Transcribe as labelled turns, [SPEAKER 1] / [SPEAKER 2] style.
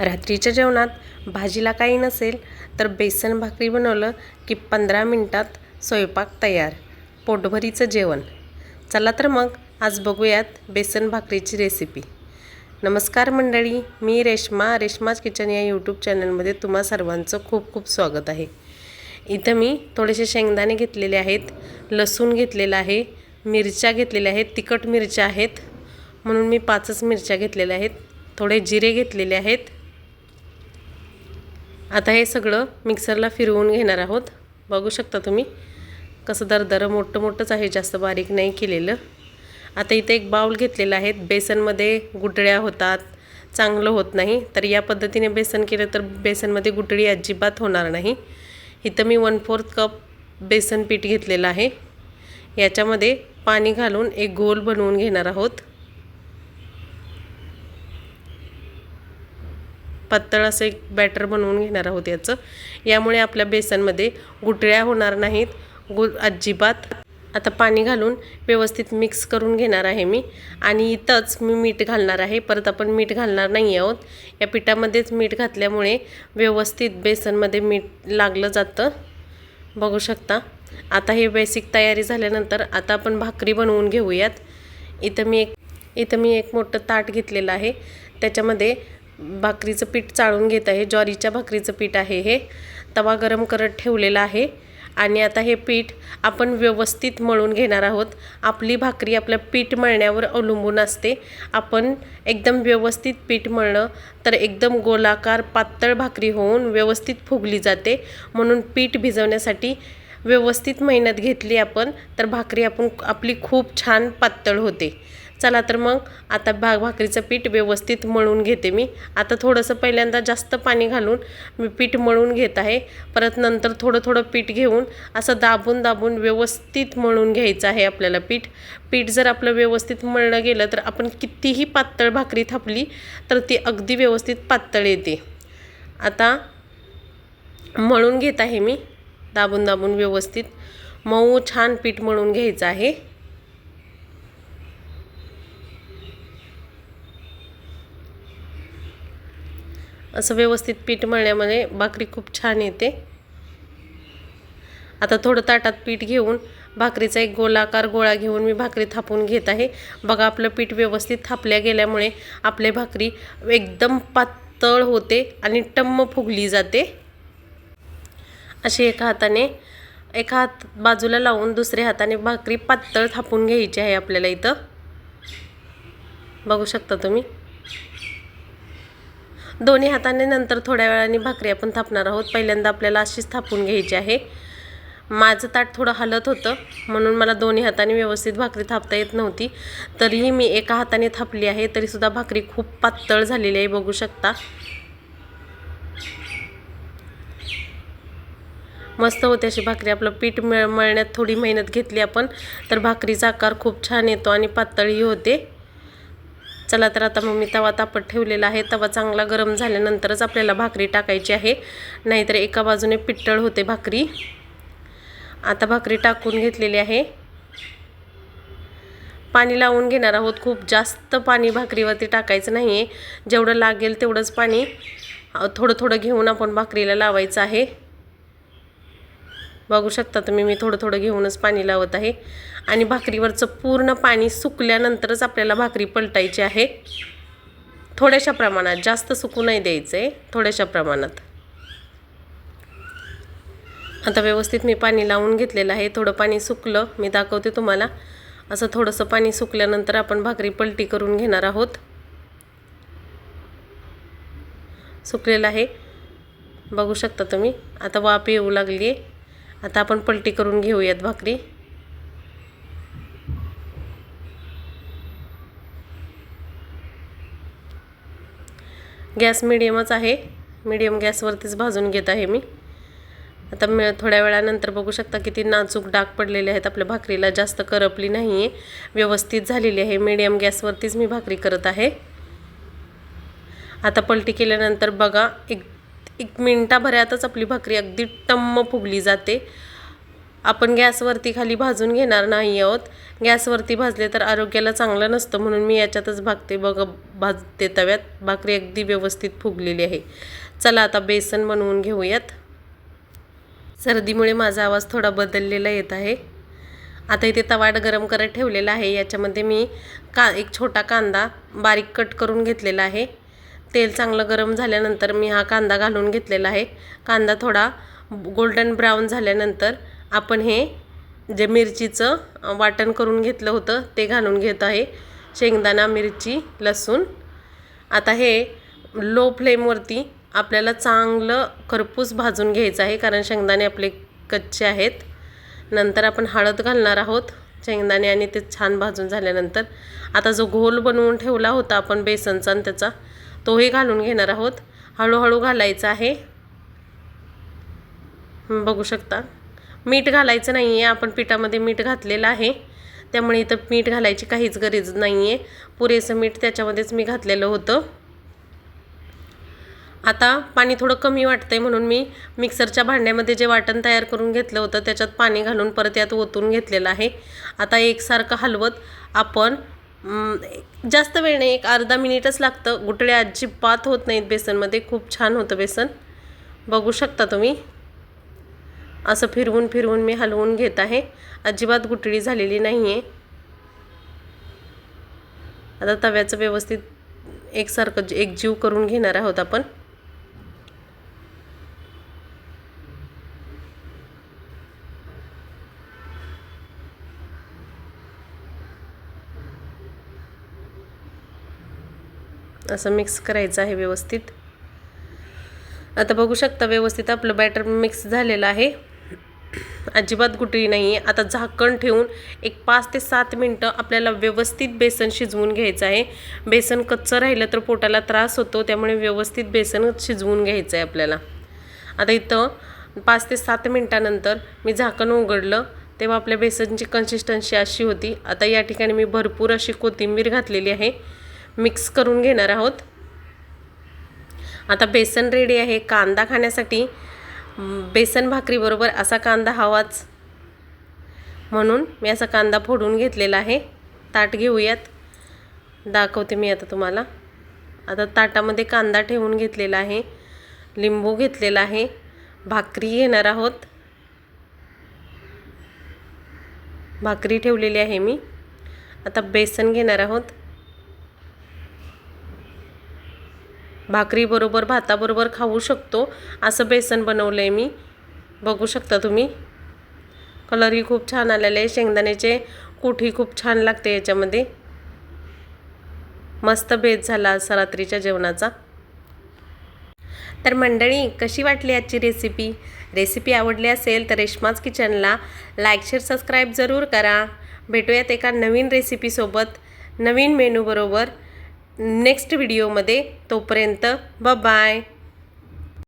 [SPEAKER 1] रात्रीच्या जेवणात भाजीला काही नसेल तर बेसन भाकरी बनवलं की पंधरा मिनटात स्वयंपाक तयार. पोटभरीचं जेवण. चला तर मग आज बघूयात बेसन भाकरीची रेसिपी नमस्कार मंडळी मी रेश्मा रेश्माज किचन या यूट्यूब चॅनलमध्ये तुम्हा सर्वांचं खूप खूप स्वागत आहे. इथं मी थोडेसे शेंगदाणे घेतलेले आहेत लसूण घेतलेलं आहे मिरच्या घेतलेल्या आहेत तिखट मिरच्या आहेत म्हणून मी पाचच मिरच्या घेतलेल्या आहेत थोडे जिरे घेतलेले आहेत आता हे सगळं मिक्सरला फिरवून घेणार आहोत. बघू शकता तुम्ही कसं दरदरं मोठं मोठंच आहे जास्त बारीक नाही केलेलं. आता इथे एक बाऊल घेतलेला आहे. बेसनमध्ये गुटळ्या होतात चांगलं होत नाही. तर या पद्धतीने बेसन केलं तर बेसनमध्ये गुटळी अजिबात होणार नाही. इथं मी वन फोर्थ कप बेसन पीठ घेतलेलं आहे. याच्यामध्ये पाणी घालून एक गोल बनवून घेणार आहोत. पातळ असं एक बॅटर बनवून घेणार आहोत याचं. यामुळे आपल्या बेसनमध्ये गुटळ्या होणार नाहीत. गु अजिबात. आता पाणी घालून व्यवस्थित मिक्स करून घेणार आहे मी. आणि इथंच मी मीठ घालणार आहे. परत आपण मीठ घालणार नाही आहोत. या पिठामध्येच मीठ घातल्यामुळे व्यवस्थित बेसनमध्ये मीठ लागलं जातं. बघू शकता. आता हे बेसिक तयारी झाल्यानंतर आता आपण भाकरी बनवून घेऊयात. इथं मी एक इथं मी एक मोठं ताट घेतलेलं आहे. त्याच्यामध्ये भाकरीचं पीठ चाळून घेत आहे. ज्वारीच्या भाकरीचं पीठ आहे हे. तवा गरम करत ठेवलेला आहे. आणि आता हे पीठ आपण व्यवस्थित मळून घेणार आहोत. आपली भाकरी आपल्या पीठ मळण्यावर अवलंबून असते. आपण एकदम व्यवस्थित पीठ मळणं तर एकदम गोलाकार पातळ भाकरी होऊन व्यवस्थित फुगली जाते. म्हणून पीठ भिजवण्यासाठी व्यवस्थित मेहनत घेतली आपण तर भाकरी आपण आपली खूप छान पातळ होते. चला तर मग आता भाग भाकरीचं पीठ व्यवस्थित मळून घेते मी. आता थोडंसं पहिल्यांदा जास्त पाणी घालून मी पीठ मळून घेत आहे. परत नंतर थोडं थोडं पीठ घेऊन असं दाबून दाबून व्यवस्थित मळून घ्यायचं आहे आपल्याला पीठ. पीठ जर आपलं व्यवस्थित मळलं गेलं तर आपण कितीही पातळ भाकरी थापली तर ती अगदी व्यवस्थित पातळ येते. आता मळून घेत आहे मी. दाबून दाबून व्यवस्थित मऊ छान पीठ मळून घ्यायचं आहे. असं व्यवस्थित पीठ मळण्यामध्ये भाकरी खूप छान येते. आता थोडं ताटात पीठ घेऊन भाकरीचा एक गोलाकार गोळा घेऊन मी भाकरी थापून घेत आहे. बघा आपलं पीठ व्यवस्थित थापल्या गेल्यामुळे आपले भाकरी एकदम पातळ होते आणि टम्म फुगली जाते. अशी एका हाताने एका हात बाजूला लावून दुसऱ्या हाताने भाकरी पातळ थापून घ्यायची आहे आपल्याला इथं. बघू शकता तुम्ही? दोन्ही हाताने नंतर थोड्या वेळाने भाकरी आपण थापणार आहोत. पहिल्यांदा आपल्याला अशीच थापून घ्यायची आहे. माझं ताट थोडं हलत होतं म्हणून मला दोन्ही हाताने व्यवस्थित भाकरी थापता येत नव्हती. तरीही मी एका हाताने थापली आहे तरीसुद्धा भाकरी खूप पातळ झालेली आहे बघू शकता. मस्त होते अशी भाकरी. आपलं पीठ मळ मळण्यात थोडी मेहनत घेतली आपण तर भाकरीचा आकार खूप छान येतो आणि पातळही होते. चला तर आता मग मी तवा तापत ठेवलेला आहे. तवा चांगला गरम झाल्यानंतरच आपल्याला भाकरी टाकायची आहे. नाहीतर एका बाजूने पिट्टळ होते भाकरी. आता भाकरी टाकून घेतलेली आहे. पाणी लावून घेणार आहोत. खूप जास्त पाणी भाकरीवरती टाकायचं नाही आहे जेवढं लागेल तेवढंच पाणी थोडं थोडं घेऊन आपण भाकरीला लावायचं आहे. बघू शकता तुम्ही मी थोडं थोडं घेऊनच पाणी लावत आहे. आणि भाकरीवरचं पूर्ण पाणी सुकल्यानंतरच आपल्याला भाकरी पलटायची आहे. थोड्याशा प्रमाणात जास्त सुकू नाही द्यायचं आहे थोड्याशा प्रमाणात. आता व्यवस्थित मी पाणी लावून घेतलेलं आहे. थोडं पाणी सुकलं मी दाखवते तुम्हाला. असं थोडंसं पाणी सुकल्यानंतर आपण भाकरी पलटी करून घेणार आहोत. सुकलेलं आहे. बघू शकता तुम्ही आता वाफ येऊ लागली आहे आता आपण पलटी करून घेऊयात भाकरी. गॅस मिडियमच आहे. मिडियम गॅसवरतीच भाजून घेत आहे मी. आता मी थोड्या वेळानंतर बघू शकता किती नाजूक डाग पडलेले आहेत आपल्या भाकरीला. जास्त करपली नाही आहे व्यवस्थित झालेली आहे. मिडियम गॅसवरतीच मी भाकरी करत आहे. आता पलटी केल्यानंतर बघा एक एक मिनटाभरातच आपली भाकरी अगदी टम्म फुगली जाते. आपण गॅसवरती खाली भाजून घेणार नाही आहोत. गॅसवरती भाजले तर आरोग्याला चांगलं नसतं म्हणून मी याच्यातच भागते बघ भाजते तव्यात. भाकरी अगदी व्यवस्थित फुगलेली आहे. चला आता बेसन बनवून घेऊयात. सर्दीमुळे माझा आवाज थोडा बदललेला येत आहे. आता इथे तवाड गरम करत ठेवलेला आहे. याच्यामध्ये मी का एक छोटा कांदा बारीक कट करून घेतलेला आहे. तेल चांगलं गरम झाल्यानंतर मी हा कांदा घालून घेतलेला आहे. कांदा थोडा गोल्डन ब्राऊन झाल्यानंतर आपण हे जे मिरचीचं वाटण करून घेतलं होतं ते घालून घेत आहे. शेंगदाणा मिरची लसूण. आता हे लो फ्लेमवरती आपल्याला चांगलं खरपूस भाजून घ्यायचं आहे कारण शेंगदाणे आपले कच्चे आहेत. नंतर आपण हळद घालणार आहोत. शेंगदाणे आणि ते छान भाजून झाल्यानंतर आता जो घोल बनवून ठेवला होता आपण बेसनचा आणि त्याचा तोही घालून घेणार आहोत. हळूहळू घालायचा आहे. बघू शकता. मीठ घालायचं नाही आहे आपण पिठामध्ये मीठ घातलेलं आहे. त्यामुळे इथं मीठ घालायची काहीच गरज नाही आहे पुरेसं मीठ त्याच्यामध्येच मी घातलेलं होतं. आता पाणी थोडं कमी वाटतंय म्हणून मी मिक्सरच्या भांड्यामध्ये जे वाटण तयार करून घेतलं होतं त्याच्यात पाणी घालून परत यात ओतून घेतलेलं आहे. आता एकसारखं हलवत आपण जास्त वेळ नाही एक अर्धा मिनिटच लागतं. गुटळे अजिबात होत नाहीत बेसनमध्ये. खूप छान होतं बेसन. बघू शकता तुम्ही. असं फिरवून फिरवून मी हलवून घेत आहे. अजिबात गुटळी झालेली नाही आहे आता तव्याचं व्यवस्थित एकसारखं एक जीव करून घेणार आहोत आपण. असं मिक्स करायचं आहे व्यवस्थित. आता बघू शकता व्यवस्थित आपलं बॅटर मिक्स झालेलं आहे. अजिबात गुटळी नाही. आहे आता झाकण ठेवून एक पाच ते सात मिनटं आपल्याला व्यवस्थित बेसन शिजवून घ्यायचं आहे. बेसन कच्चं राहिलं तर पोटाला त्रास होतो त्यामुळे व्यवस्थित बेसन शिजवून घ्यायचं आहे आपल्याला. आता इथं पाच ते सात मिनटानंतर मी झाकण उघडलं तेव्हा आपल्या बेसनची कन्सिस्टन्सी अशी होती. आता या ठिकाणी मी भरपूर अशी कोथिंबीर घातलेली आहे. मिक्स करून घेणार आहोत. आता बेसन रेडी आहे. कांदा खाण्यासाठी बेसन भाकरीबरोबर असा कांदा हवाच. म्हणून मी असा कांदा फोडून घेतलेला आहे. ताट घेऊयात. दाखवते मी आता तुम्हाला. आता ताटामध्ये कांदा ठेवून घेतलेला आहे. लिंबू घेतलेला आहे. भाकरी घेणार आहोत. भाकरी ठेवलेली आहे मी. आता बेसन घेणार आहोत. भाकरीबरोबर भाताबरोबर खाऊ शकतो. असं बेसन बनवलं आहे मी. बघू शकता तुम्ही. कलरही खूप छान आलेले आहे. शेंगदाण्याचे कूटही खूप छान लागते याच्यामध्ये. मस्त भेद झाला असा रात्रीच्या जेवणाचा. तर मंडळी कशी वाटली आजची रेसिपी रेसिपी आवडली असेल तर रेशमाज किचनला लाईक शेअर सबस्क्राईब जरूर करा. भेटूयात एका नवीन रेसिपीसोबत नवीन मेनूबरोबर नेक्स्ट व्हिडिओमध्ये तोपर्यंत ब बाय